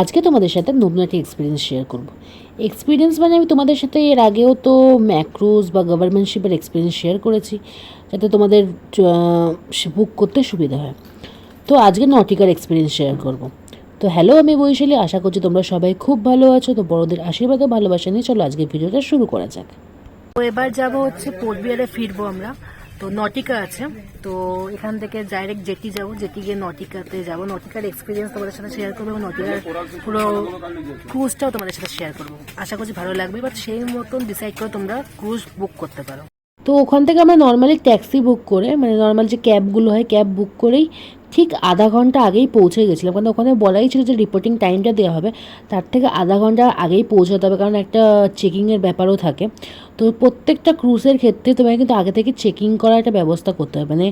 আজকে তোমাদের সাথে নতুন একটা এক্সপিরিয়েন্স শেয়ার করব। এক্সপিরিয়েন্স মানে আমি তোমাদের সাথে এর আগেও তো ম্যাক্রোজ বা গভর্নমেন্টশিপের এক্সপিরিয়েন্স শেয়ার করেছি, যাতে তোমাদের বুক করতে সুবিধা হয়। তো আজকে নটিকার এক্সপিরিয়েন্স শেয়ার করব। তো হ্যালো আমি বৈশালী। আশা করছি তোমরা সবাই খুব ভালো আছো। তো বড়দের আশীর্বাদ ও ভালোবাসা নিয়ে চলো আজকে ভিডিওটা শুরু করা যাক। তো এবার যাব হচ্ছে পোর্টবিয়ারে ফিরবো আমরা। তো নটিকা আছে। তো এখান থেকে ডাইরেক্ট জেটি যাব জেটি গিয়ে নটিকাতে যাব। নটিকার এক্সপিরিয়েন্স তোমাদের সাথে শেয়ার করব নটিকার পুরো ক্রুজটাও তোমাদের সাথে শেয়ার করব। আশা করছি ভালো লাগবে বাট সেই মতন ডিসাইড করে তোমরা ক্রুজ বুক করতে পারো। তো ওখান থেকে আমরা নর্মালি ট্যাক্সি বুক করে মানে নর্মাল যে ক্যাবগুলো হয় ক্যাব বুক করেই ঠিক আধা ঘণ্টা আগেই পৌঁছে গেছিলাম। কারণ ওখানে বলাই ছিল যে রিপোর্টিং টাইমটা দেওয়া হবে। তার থেকে আধা ঘণ্টা আগেই পৌঁছাতে হবে, কারণ একটা চেকিংয়ের ব্যাপারও থাকে। তো প্রত্যেকটা ক্রুজের ক্ষেত্রে তোমাকে কিন্তু আগে থেকে চেকিং করার একটা ব্যবস্থা করতে হবে। মানে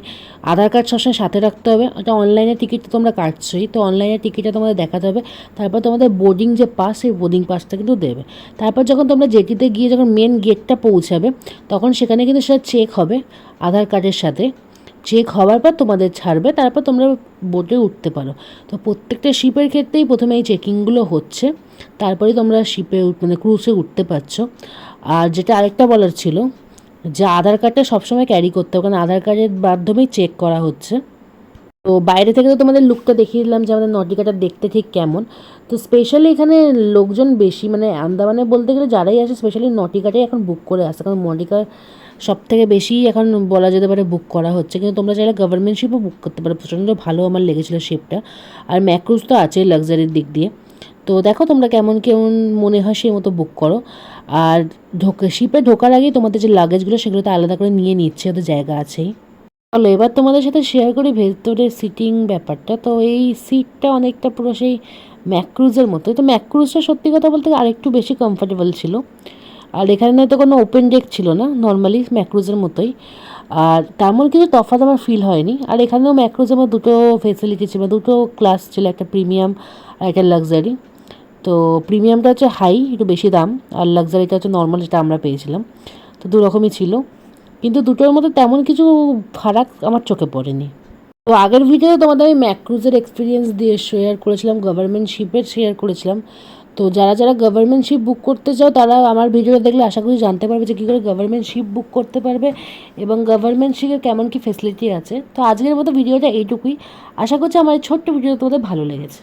আধার কার্ড সবসময় সাথে রাখতে হবে। ওটা অনলাইনে টিকিট তো তোমরা কাটছোই। তো অনলাইনে টিকিটটা তোমাদের দেখাতে হবে। তারপর তোমাদের বোর্ডিং যে পাস সেই বোর্ডিং পাসটা কিন্তু দেবে। তারপর যখন তোমরা জেটিতে গিয়ে যখন মেন গেটটা পৌঁছাবে, তখন সেখানে কিন্তু সেটা চেক হবে, আধার কার্ডের সাথে। চেক হওয়ার পর তোমাদের ছাড়বে, তারপর তোমরা বোটে উঠতে পারো। তো প্রত্যেকটা শিপের ক্ষেত্রেই প্রথমে এই চেকিংগুলো হচ্ছে তারপরে তোমরা শিপে মানে ক্রুজে উঠতে পারছ। আর যেটা আরেকটা বলার ছিল, যে আধার কার্ডটা সবসময় ক্যারি করতে হবে, কারণ আধার কার্ডের মাধ্যমেই চেক করা হচ্ছে। তো বাইরে থেকে তো তোমাদের লুকটা দেখিয়ে দিলাম যে আমাদের নটিকাটা দেখতে ঠিক কেমন। তো স্পেশালি এখানে লোকজন বেশি মানে আন্দামানে বলতে গেলে যারাই আসে স্পেশালি নটিকাটাই এখন বুক করে আসে, কারণ নটিকা সব থেকে বেশি এখন বলা যেতে পারে বুক করা হচ্ছে। কিন্তু তোমরা চাইলে গভর্নমেন্ট শিপও বুক করতে পারো। প্রচণ্ড ভালো আমার লেগেছিলো শিপটা আর ম্যাক্রুজ তো আছেই লাক্সারির দিক দিয়ে। তো দেখো তোমরা কেমন কেমন মনে হয় সেই মতো বুক করো। আর ঢোকে শিপে ঢোকার আগেই তোমাদের যে লাগেজগুলো সেগুলো তো আলাদা করে নিয়ে নিচ্ছে, ওদের জায়গা আছেই। চলো, এবার তোমাদের সাথে শেয়ার করি ভেতরে সিটিং ব্যাপারটা। তো এই সিটটা অনেকটা পুরো সেই ম্যাক্রুজের মতো। তো ম্যাক্রুজটা সত্যি কথা বলতে আরেকটু বেশি কমফোর্টেবল ছিল। আর এখানে তো কোনো ওপেন ডেক ছিল না নর্মালি ম্যাক্রোজের মতোই। আর তেমন কিছু তফাৎ আমার ফিল হয়নি। আর এখানেও ম্যাক্রোজে আমার দুটো ফেসিলিটি ছিল, দুটো ক্লাস ছিল, একটা প্রিমিয়াম আর একটা লাক্সারি তো প্রিমিয়ামটা হচ্ছে হাই একটু বেশি দাম, আর লাক্সারিটা হচ্ছে নর্মাল যেটা আমরা পেয়েছিলাম। তো দু রকমই ছিল। কিন্তু দুটোর মধ্যে তেমন কিছু ফারাক আমার চোখে পড়েনি। তো আগের ভিডিওতে তোমাদের আমি ম্যাক্রুজের এক্সপিরিয়েন্স দিয়ে শেয়ার করেছিলাম গভর্নমেন্ট শিপের শেয়ার করেছিলাম। তো যারা যারা গভর্নমেন্ট শিপ বুক করতে চাও, তারা আমার ভিডিও দেখলে আশা করি জানতে পারবে যে কী করে গভর্নমেন্ট শিপ বুক করতে পারবে এবং গভর্নমেন্ট শিপের কেমন কী ফেসিলিটি আছে। তো আজকের মতো ভিডিওটা এইটুকুই। আশা করছি আমার এই ছোট্ট ভিডিও তোমাদের ভালো লেগেছে।